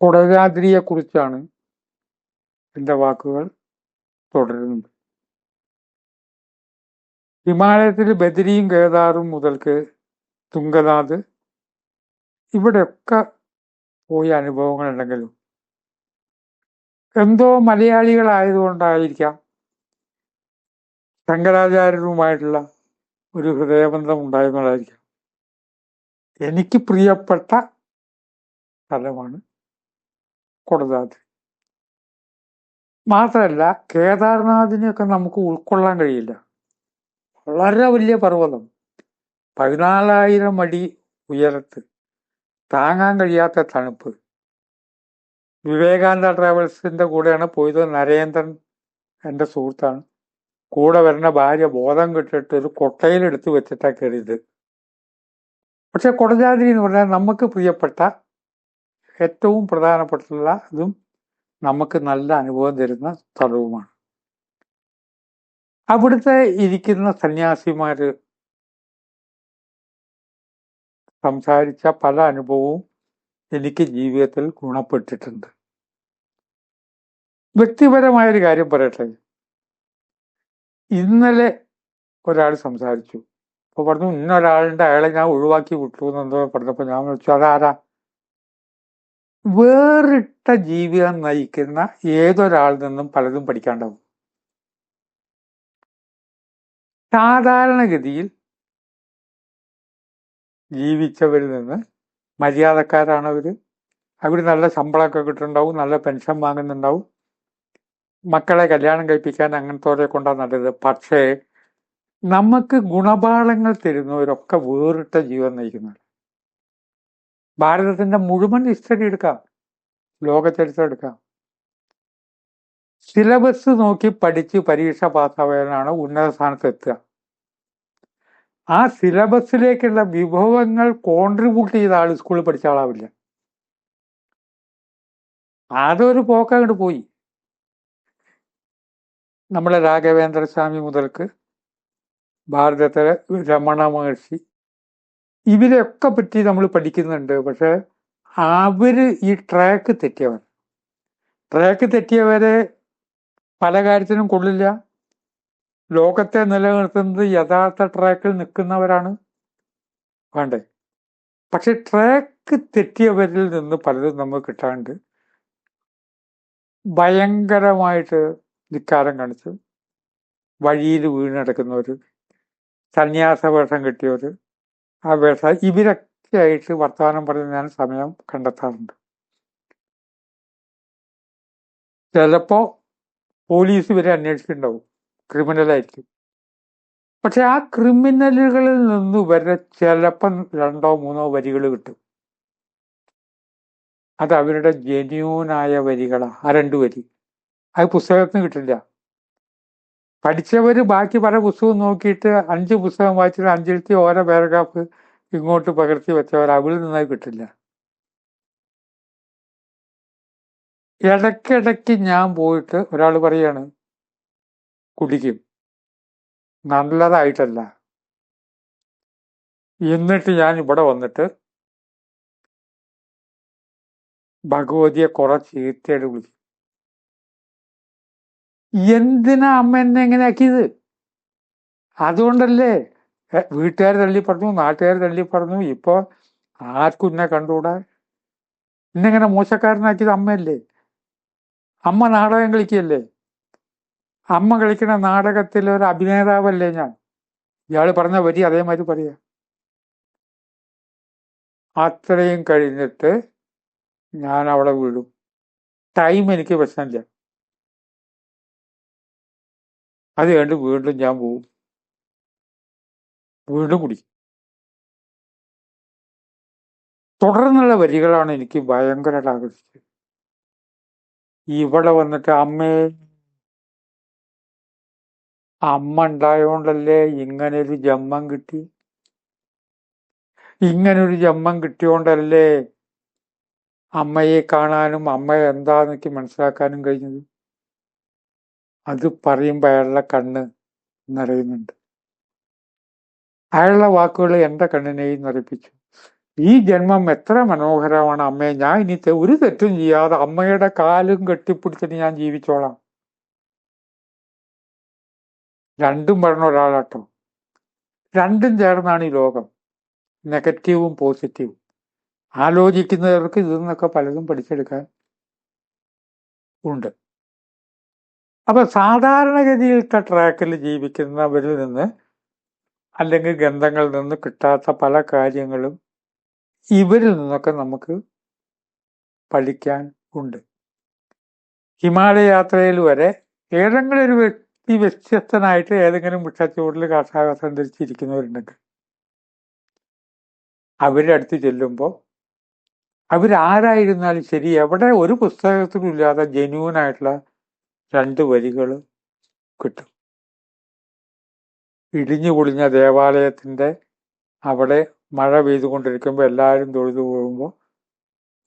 കുടജാദ്രിയെക്കുറിച്ചാണ് എന്റെ വാക്കുകൾ തുടരുന്നത്. ഹിമാലയത്തിൽ ബദരിയും കേദാറും മുതൽക്ക് തുങ്കനാഥ് ഇവിടെയൊക്കെ പോയ അനുഭവങ്ങൾ ഉണ്ടെങ്കിലും എന്തോ മലയാളികളായതുകൊണ്ടായിരിക്കാം ശങ്കരാചാര്യരുമായിട്ടുള്ള ഒരു ഹൃദയബന്ധം ഉണ്ടായിരുന്നതായിരിക്കാം എനിക്ക് പ്രിയപ്പെട്ട സ്ഥലമാണ് കൊടദാദ്രി മാത്രമല്ല കേദാർനാഥിനെയൊക്കെ നമുക്ക് ഉൾക്കൊള്ളാൻ കഴിയില്ല. വളരെ വലിയ പർവതം. പതിനാലായിരം അടി ഉയരത്ത് താങ്ങാൻ കഴിയാത്ത തണുപ്പ്. വിവേകാനന്ദ ട്രാവൽസിന്റെ കൂടെയാണ് പോയത് നരേന്ദ്രൻ എന്റെ സുഹൃത്താണ്. കൂടെ വരുന്ന ഭാര്യ ബോധം കിട്ടിട്ട് ഒരു കൊട്ടയിലെടുത്ത് വെച്ചിട്ടാണ് കയറിയത്. പക്ഷെ കൊടജാതിരി എന്ന് പറഞ്ഞാൽ നമുക്ക് പ്രിയപ്പെട്ട ഏറ്റവും പ്രധാനപ്പെട്ടുള്ള ഇതും നമുക്ക് നല്ല അനുഭവം തരുന്ന സ്ഥലവുമാണ്. അവിടുത്തെ ഇരിക്കുന്ന സന്യാസിമാര് സംസാരിച്ച പല അനുഭവവും എനിക്ക് ജീവിതത്തിൽ ഗുണപ്പെട്ടിട്ടുണ്ട്. വ്യക്തിപരമായൊരു കാര്യം പറയട്ടെ. ഇന്നലെ ഒരാൾ സംസാരിച്ചു. അപ്പൊ പറഞ്ഞു ഇന്ന ഒരാളുണ്ട് അയാളെ ഞാൻ ഒഴിവാക്കി വിട്ടു എന്നെന്തോ പറഞ്ഞപ്പോൾ ഞാൻ വിളിച്ചു അതാരാ? വേറിട്ട ജീവിതം നയിക്കുന്ന ഏതൊരാളിൽ നിന്നും പലതും പഠിക്കാണ്ടാവും. സാധാരണഗതിയിൽ ജീവിച്ചവരിൽ നിന്ന് മര്യാദക്കാരാണ് അവർ. അവർ നല്ല ശമ്പളമൊക്കെ കിട്ടുന്നുണ്ടാവും നല്ല പെൻഷൻ വാങ്ങുന്നുണ്ടാവും. മക്കളെ കല്യാണം കഴിപ്പിക്കാൻ അങ്ങനത്തെ കൊണ്ടാണ് നല്ലത്. പക്ഷേ നമുക്ക് ഗുണപാഠങ്ങൾ തരുന്നവരൊക്കെ വേറിട്ട ജീവൻ നയിക്കുന്നവർ ഭാരതത്തിന്റെ മുഴുവൻ ഹിസ്റ്ററി എടുക്കാം. ലോക ചരിത്രം എടുക്കാം. സിലബസ് നോക്കി പഠിച്ച് പരീക്ഷ പാസ്സാവാനാണ് ഉന്നത സ്ഥാനത്ത് എത്തുക. ആ സിലബസിലേക്കുള്ള വിഭവങ്ങൾ കോൺട്രിബ്യൂട്ട് ചെയ്ത ആൾ സ്കൂളിൽ പഠിച്ച ആളാവില്ല. അതൊരു പോക്കങ്ങോട്ട് പോയി. നമ്മളെ രാഘവേന്ദ്ര സ്വാമി മുതൽക്ക് ഭാരതത്തിലെ രമണ മഹർഷി ഇവരെയൊക്കെ പറ്റി നമ്മൾ പഠിക്കുന്നുണ്ട്. പക്ഷെ അവർ ഈ ട്രാക്ക് തെറ്റിയവർ. ട്രാക്ക് തെറ്റിയവരെ പല കാര്യത്തിനും കൊള്ളില്ല. ലോകത്തെ നിലനിർത്തുന്നത് യഥാർത്ഥ ട്രാക്കിൽ നിൽക്കുന്നവരാണ്. വേണ്ടേ? പക്ഷെ ട്രാക്ക് തെറ്റിയവരിൽ നിന്ന് പലതും നമുക്ക് കിട്ടാണ്ട് ഭയങ്കരമായിട്ട് ധിക്കാരം കാണിച്ച് വഴിയിൽ വീണടക്കുന്നവർ സന്യാസവേഷം കിട്ടിയവർ ആ വേഷ ഇവരൊക്കെ ആയിട്ട് വർത്തമാനം പറഞ്ഞ് ഞാൻ സമയം കണ്ടെത്താറുണ്ട്. ചിലപ്പോ പോലീസ് ഇവരെ അന്വേഷിച്ചിട്ടുണ്ടാവും. ക്രിമിനലായിരിക്കും പക്ഷെ ആ ക്രിമിനലുകളിൽ നിന്ന് വരെ ചിലപ്പം രണ്ടോ മൂന്നോ വരികൾ കിട്ടും. അത് അവരുടെ ജെന്യൂനായ വരികളാണ് ആ രണ്ടു വരി. അത് പുസ്തകത്തിന് കിട്ടില്ല. പഠിച്ചവർ ബാക്കി പല പുസ്തകം നോക്കിയിട്ട് അഞ്ച് പുസ്തകം വായിച്ചിട്ട് അഞ്ചിലത്തെ ഓരോ പാരഗ്രാഫ് ഇങ്ങോട്ട് പകർത്തി വെച്ചവർ അവിടെ നിന്നായി കിട്ടില്ല ഇടയ്ക്കിടയ്ക്ക് ഞാൻ പോയിട്ട് ഒരാൾ പറയാണ് കുടിക്കും. നല്ലതായിട്ടല്ല. എന്നിട്ട് ഞാൻ ഇവിടെ വന്നിട്ട് ഭഗവതിയെ കുറച്ച് ചീത്തയായിട്ട് വിളിക്കും എന്തിനാ അമ്മ എന്നെ എങ്ങനെ ആക്കിയത്? അതുകൊണ്ടല്ലേ വീട്ടുകാർ തള്ളി പറഞ്ഞു നാട്ടുകാർ തള്ളി പറഞ്ഞു ഇപ്പൊ ആർക്കും എന്നെ കണ്ടുകൂടാ? ഇന്നെങ്ങനെ മോശക്കാരനാക്കിയത് അമ്മയല്ലേ? അമ്മ നാടകം കളിക്കുകയല്ലേ? അമ്മ കളിക്കുന്ന നാടകത്തിലെ ഒരു അഭിനേതാവല്ലേ ഞാൻ? ഇയാൾ പറഞ്ഞ വരി അതേമാതിരി പറയാ. അത്രയും കഴിഞ്ഞിട്ട് ഞാൻ അവിടെ വീടും ടൈം എനിക്ക് പ്രശ്നമില്ല. അത് കണ്ട് വീണ്ടും ഞാൻ പോവും. വീണ്ടും കുടിക്കും തുടർന്നുള്ള വരികളാണ് എനിക്ക് ഭയങ്കരമായിട്ട് ആകർഷിച്ചത്. ഇവിടെ വന്നിട്ട് അമ്മേ അമ്മ ഉണ്ടായോണ്ടല്ലേ ഒരു ജന്മം കിട്ടി? ഇങ്ങനെ ഇങ്ങനൊരു ജന്മം കിട്ടിയോണ്ടല്ലേ അമ്മയെ കാണാനും അമ്മ എന്താന്നൊക്കെ മനസ്സിലാക്കാനും കഴിഞ്ഞത്? അത് പറയുമ്പോൾ അയാളുടെ കണ്ണ് നിറയുന്നുണ്ട്. അയാളുടെ വാക്കുകൾ എന്റെ കണ്ണിനെയും നിറപ്പിച്ചു. ഈ ജന്മം എത്ര മനോഹരമാണ് അമ്മയെ ഞാൻ ഇനി ഒരു തെറ്റും ചെയ്യാതെ അമ്മയുടെ കാലും കെട്ടിപ്പിടിച്ചിട്ട് ഞാൻ ജീവിച്ചോളാം. രണ്ടും പറഞ്ഞ ഒരാളാട്ടോ. രണ്ടും ചേർന്നാണ് ഈ ലോകം. നെഗറ്റീവും പോസിറ്റീവും. ആലോചിക്കുന്നവർക്ക് ഇതിൽ നിന്നൊക്കെ പലതും പഠിച്ചെടുക്കാൻ ഉണ്ട്. അപ്പൊ സാധാരണഗതിയിലത്തെ ട്രാക്കിൽ ജീവിക്കുന്നവരിൽ നിന്ന് അല്ലെങ്കിൽ ഗന്ധങ്ങളിൽ നിന്ന് കിട്ടാത്ത പല കാര്യങ്ങളും ഇവരിൽ നിന്നൊക്കെ നമുക്ക് പഠിക്കാൻ ഉണ്ട്. ഹിമാലയ യാത്രയിൽ വരെ ഏതെങ്കിലും ഒരു വ്യക്തി വ്യത്യസ്തനായിട്ട് ഏതെങ്കിലും വൃക്ഷച്ചുവടിൽ കാഷായവസ്ത്രം ധരിച്ചിരിക്കുന്നവരുണ്ടെങ്കിൽ അവരുടെ അടുത്ത് ചെല്ലുമ്പോൾ അവരാരായിരുന്നാലും ശരി എവിടെ ഒരു പുസ്തകത്തിലും ഇല്ലാത്ത ജെന്യൂൻ ആയിട്ടുള്ള രണ്ട് വരികൾ കിട്ടും. ഇടിഞ്ഞു പൊളിഞ്ഞ ദേവാലയത്തിന്റെ അവിടെ മഴ പെയ്തുകൊണ്ടിരിക്കുമ്പോൾ എല്ലാവരും തൊഴുതു പോകുമ്പോൾ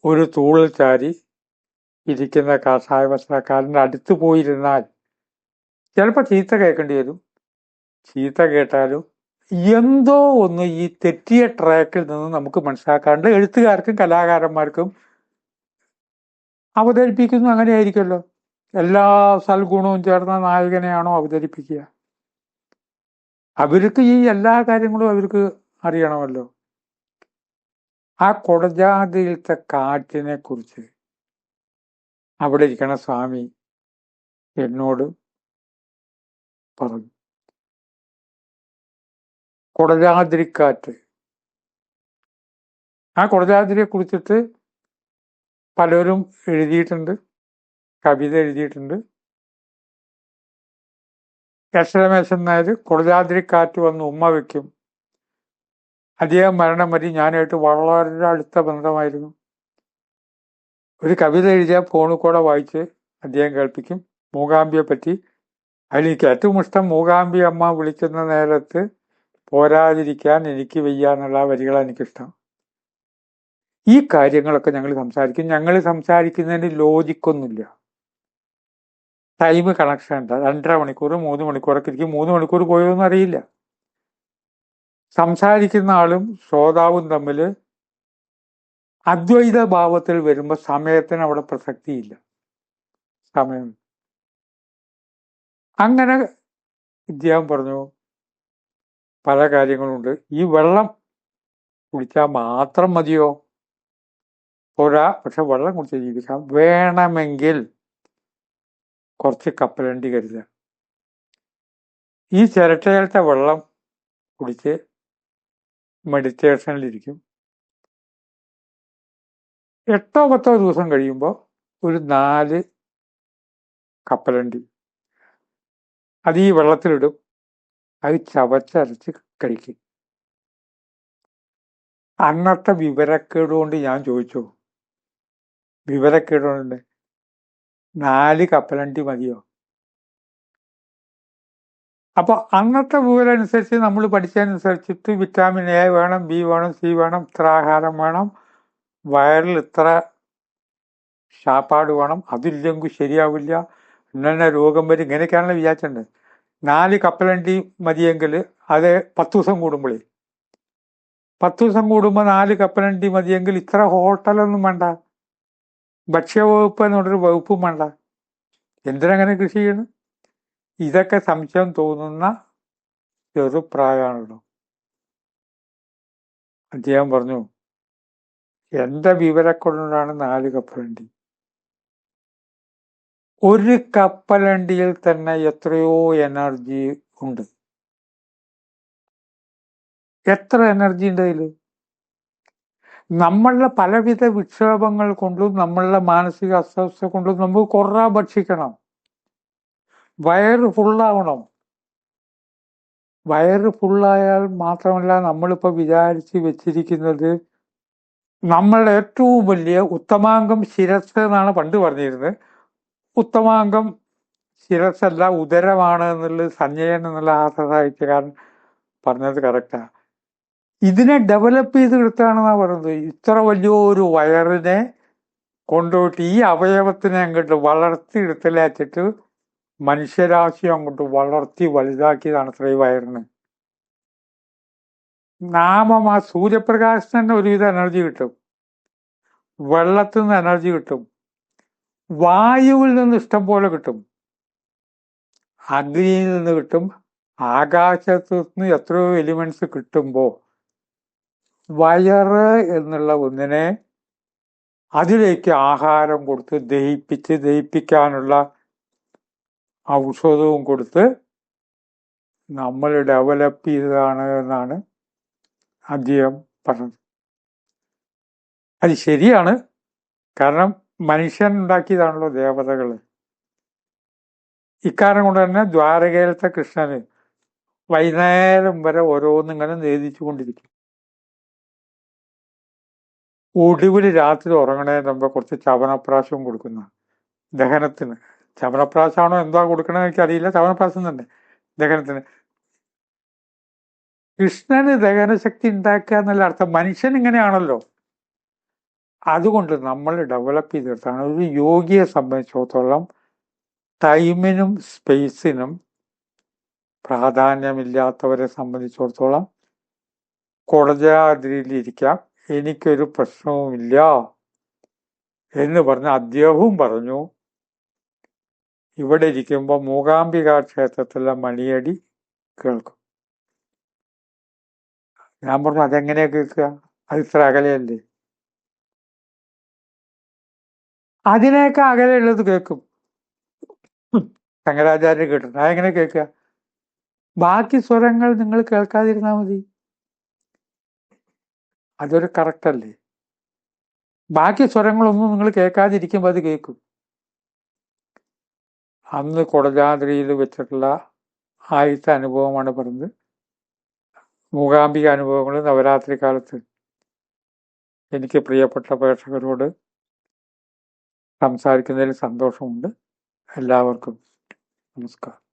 ഒരു തൂളിൽ ചാരി ഇരിക്കുന്ന കാഷായ വസ്ത്രക്കാരന്റെ അടുത്ത് പോയിരുന്നാൽ ചിലപ്പോൾ ചീത്ത കേൾക്കേണ്ടി വരും. ചീത്ത കേട്ടാലും എന്തോ ഒന്ന് ഈ തെറ്റിയ ട്രാക്കിൽ നിന്ന് നമുക്ക് മനസ്സിലാക്കാണ്ട് എഴുത്തുകാർക്കും കലാകാരന്മാർക്കും അവതരിപ്പിക്കുന്നു. അങ്ങനെ ആയിരിക്കുമല്ലോ എല്ലാ സൽഗുണവും ചേർന്ന നായകനെയാണോ അവതരിപ്പിക്കുക? അവർക്ക് ഈ എല്ലാ കാര്യങ്ങളും അവർക്ക് അറിയണമല്ലോ. ആ കൊടജാതിയിലത്തെ കാറ്റിനെ കുറിച്ച് അവിടെ ഇരിക്കണ സ്വാമി എന്നോട് പറഞ്ഞു. കൊടജാതിരിക്കാറ്റ്. ആ കുറിച്ചിട്ട് പലരും എഴുതിയിട്ടുണ്ട്. കവിത എഴുതിയിട്ടുണ്ട്. യക്ഷരമേശൻ നായർ കാറ്റ് വന്ന് ഉമ്മ വയ്ക്കും അദ്ദേഹം മരണം വരെ ഞാനായിട്ട് വളരെ അടുത്ത ബന്ധമായിരുന്നു. ഒരു കവിത എഴുതിയ ഫോണിൽ കൂടെ വായിച്ച് അദ്ദേഹം കേൾപ്പിക്കും. മൂകാംബിയെ പറ്റി അതിൽ എനിക്ക് ഏറ്റവും ഇഷ്ടം മൂകാംബി അമ്മ വിളിക്കുന്ന നേരത്ത് പോരാതിരിക്കാൻ എനിക്ക് വയ്യ എന്നുള്ള വരികളാണ് എനിക്കിഷ്ടം. ഈ കാര്യങ്ങളൊക്കെ ഞങ്ങൾ സംസാരിക്കും. ഞങ്ങൾ സംസാരിക്കുന്നതിന് ലോജിക്കൊന്നുമില്ല ടൈം കണക്ഷൻ ഉണ്ട്. രണ്ടര മണിക്കൂർ മൂന്ന് മണിക്കൂറൊക്കെ ഇരിക്കും. മൂന്ന് മണിക്കൂർ പോയോന്നും അറിയില്ല. സംസാരിക്കുന്ന ആളും ശ്രോതാവും തമ്മിൽ അദ്വൈത ഭാവത്തിൽ വരുമ്പോൾ സമയത്തിന് അവിടെ പ്രസക്തിയില്ല. സമയം. അങ്ങനെ ഇദ്ദേഹം പറഞ്ഞു പല കാര്യങ്ങളുണ്ട്. ഈ വെള്ളം കുടിച്ചാൽ മാത്രം മതിയോ? പോരാ. പക്ഷെ വെള്ളം കുടിച്ച് ജീവിക്കാം. വേണമെങ്കിൽ കുറച്ച് കപ്പലണ്ടി കരുതുക. ഈ ചിരട്ടയിലത്തെ വെള്ളം കുടിച്ച് മെഡിറ്റേഷനിലിരിക്കും എട്ടോ പത്തോ ദിവസം കഴിയുമ്പോൾ ഒരു നാല് കപ്പലണ്ടി അത് ഈ വെള്ളത്തിലിടും. അത് ചവച്ചരച്ച് കഴിക്കും. അന്നത്തെ വിവരക്കേട് കൊണ്ട് ഞാൻ ചോദിച്ചു? വിവരക്കേട് കൊണ്ട് നാല് കപ്പലണ്ടി മതിയോ? അപ്പൊ അന്നത്തെ വിവരമനുസരിച്ച് നമ്മൾ പഠിച്ചതനുസരിച്ചിട്ട് വിറ്റാമിൻ എ വേണം ബി വേണം സി വേണം ഇത്ര ആഹാരം വേണം വയറിൽ ഇത്ര ഷാപ്പാട് വേണം അതില്ലെങ്കിൽ ശരിയാവില്ല ഇന്നെ രോഗം വരും ഇങ്ങനെയൊക്കെയാണല്ലോ വിചാരിച്ചിട്ടുണ്ട് നാല് കപ്പലണ്ടി മതിയെങ്കിൽ അത് പത്ത് ദിവസം കൂടുമ്പോഴേ പത്ത് ദിവസം കൂടുമ്പോൾ നാല് കപ്പലണ്ടി മതിയെങ്കിൽ ഇത്ര ഹോട്ടലൊന്നും വേണ്ട. ഭക്ഷ്യവകുപ്പ് എന്നുള്ളൊരു വകുപ്പും വേണ്ട. എന്തിനങ്ങനെ കൃഷി ചെയ്യണം? ഇതൊക്കെ സംശയം തോന്നുന്ന ചെറുപ്രായമാണല്ലോ അദ്ദേഹം പറഞ്ഞു എന്റെ വിവരക്കൊണ്ടാണ് നാല് കപ്പലണ്ടി ഒരു കപ്പലണ്ടിയിൽ തന്നെ എത്രയോ എനർജി ഉണ്ട്. എത്ര എനർജി ഉണ്ട് അതിൽ നമ്മളുടെ പലവിധ വിക്ഷേപങ്ങൾ കൊണ്ടും നമ്മളുടെ മാനസിക അസ്വസ്ഥ കൊണ്ടും നമുക്ക് കുറ ഭക്ഷിക്കണം. വയറ് ഫുള്ളാവണം വയറ് ഫുള്ളായാൽ മാത്രമല്ല നമ്മളിപ്പോൾ വിചാരിച്ച് വെച്ചിരിക്കുന്നത് നമ്മളുടെ ഏറ്റവും വലിയ ഉത്തമാംഗം ശിരസ് എന്നാണ് പണ്ട് പറഞ്ഞിരുന്നത്. ഉത്തമാംഗം ശിരസല്ല ഉദരമാണ് എന്നുള്ളത് സഞ്ജയൻ എന്നുള്ള ആ സാഹിത്യകാരൻ പറഞ്ഞത് കറക്റ്റാ ഇതിനെ ഡെവലപ്പ് ചെയ്തെടുത്താണെന്നാ പറയുന്നത്. ഇത്ര വലിയൊരു വയറിനെ കൊണ്ടുപോയിട്ട് ഈ അവയവത്തിനെ അങ്ങോട്ട് വളർത്തിയെടുത്തലേറ്റിട്ട് മനുഷ്യരാശി അങ്ങോട്ട് വളർത്തി വലുതാക്കിയതാണ് അത്ര ഈ വയറിന്. നാമം ആ സൂര്യപ്രകാശത്തിന് തന്നെ ഒരുവിധ എനർജി കിട്ടും. വെള്ളത്തിൽ നിന്ന് എനർജി കിട്ടും. വായുവിൽ നിന്ന് ഇഷ്ടം പോലെ കിട്ടും. അഗ്നിയിൽ നിന്ന് കിട്ടും. ആകാശത്തു നിന്ന് എത്രയോ എലിമെന്റ്സ് കിട്ടുമ്പോൾ വയറ് എന്നുള്ള ഒന്നിനെ അതിലേക്ക് ആഹാരം കൊടുത്ത് ദഹിപ്പിച്ച് ദഹിപ്പിക്കാനുള്ള ഔഷധവും കൊടുത്ത് നമ്മൾ ഡെവലപ്പ് ചെയ്തതാണ് എന്നാണ് അദ്ദേഹം പറഞ്ഞത്. അത് ശരിയാണ്. കാരണം മനുഷ്യൻ ഉണ്ടാക്കിയതാണല്ലോ ദേവതകൾ ഇക്കാരണം കൊണ്ട് തന്നെ ദ്വാരകയിലത്തെ കൃഷ്ണന് വൈകുന്നേരം വരെ ഓരോന്നിങ്ങനെ നേദിച്ചു കൊണ്ടിരിക്കും ഒടുവിൽ രാത്രി ഉറങ്ങണേ മുമ്പ് കുറച്ച് ചവനപ്രാശവും കൊടുക്കുന്ന. ദഹനത്തിന്. ചവനപ്രാശാണോ എന്താ കൊടുക്കണമെന്ന് എനിക്കറിയില്ല. ചവനപ്രാശം തന്നെ. ദഹനത്തിന്. കൃഷ്ണന് ദഹനശക്തി ഉണ്ടാക്കുക എന്നുള്ള അർത്ഥം. മനുഷ്യൻ ഇങ്ങനെയാണല്ലോ. അതുകൊണ്ട് നമ്മൾ ഡെവലപ്പ് ചെയ്തെടുത്താണ്. ഒരു യോഗിയെ സംബന്ധിച്ചിടത്തോളം ടൈമിനും സ്പേസിനും പ്രാധാന്യമില്ലാത്തവരെ സംബന്ധിച്ചിടത്തോളം കൊടജാദ്രിയിലിരിക്കാം എനിക്കൊരു പ്രശ്നവുമില്ല എന്ന് പറഞ്ഞ് അദ്ദേഹവും പറഞ്ഞു ഇവിടെ ഇരിക്കുമ്പോൾ മൂകാംബിക ക്ഷേത്രത്തിലെ മണിയടി കേൾക്കും. ഞാൻ പറഞ്ഞു അതെങ്ങനെയാ കേൾക്കുക? അത് ഇത്ര അകലെയല്ലേ? അതിനേക്കാൾ അകലെയുള്ളത് കേൾക്കും. ശങ്കരാചാര്യ കേട്ടിട്ടുണ്ട് അതെങ്ങനെ കേൾക്കുക? ബാക്കി സ്വരങ്ങൾ നിങ്ങൾ കേൾക്കാതിരുന്നാൽ മതി. അതൊരു കറക്റ്റല്ലേ ബാക്കി സ്വരങ്ങളൊന്നും നിങ്ങൾ കേൾക്കാതിരിക്കുമ്പോൾ അത് കേൾക്കും. അന്ന് കൊടജാദ്രിയിൽ വെച്ചിട്ടുള്ള ആദ്യത്തെ അനുഭവമാണ് പറഞ്ഞത്. മൂകാംബിക അനുഭവങ്ങൾ നവരാത്രി കാലത്ത് എനിക്ക് പ്രിയപ്പെട്ട പ്രേക്ഷകരോട് സംസാരിക്കുന്നതിൽ സന്തോഷമുണ്ട്. എല്ലാവർക്കും നമസ്കാരം.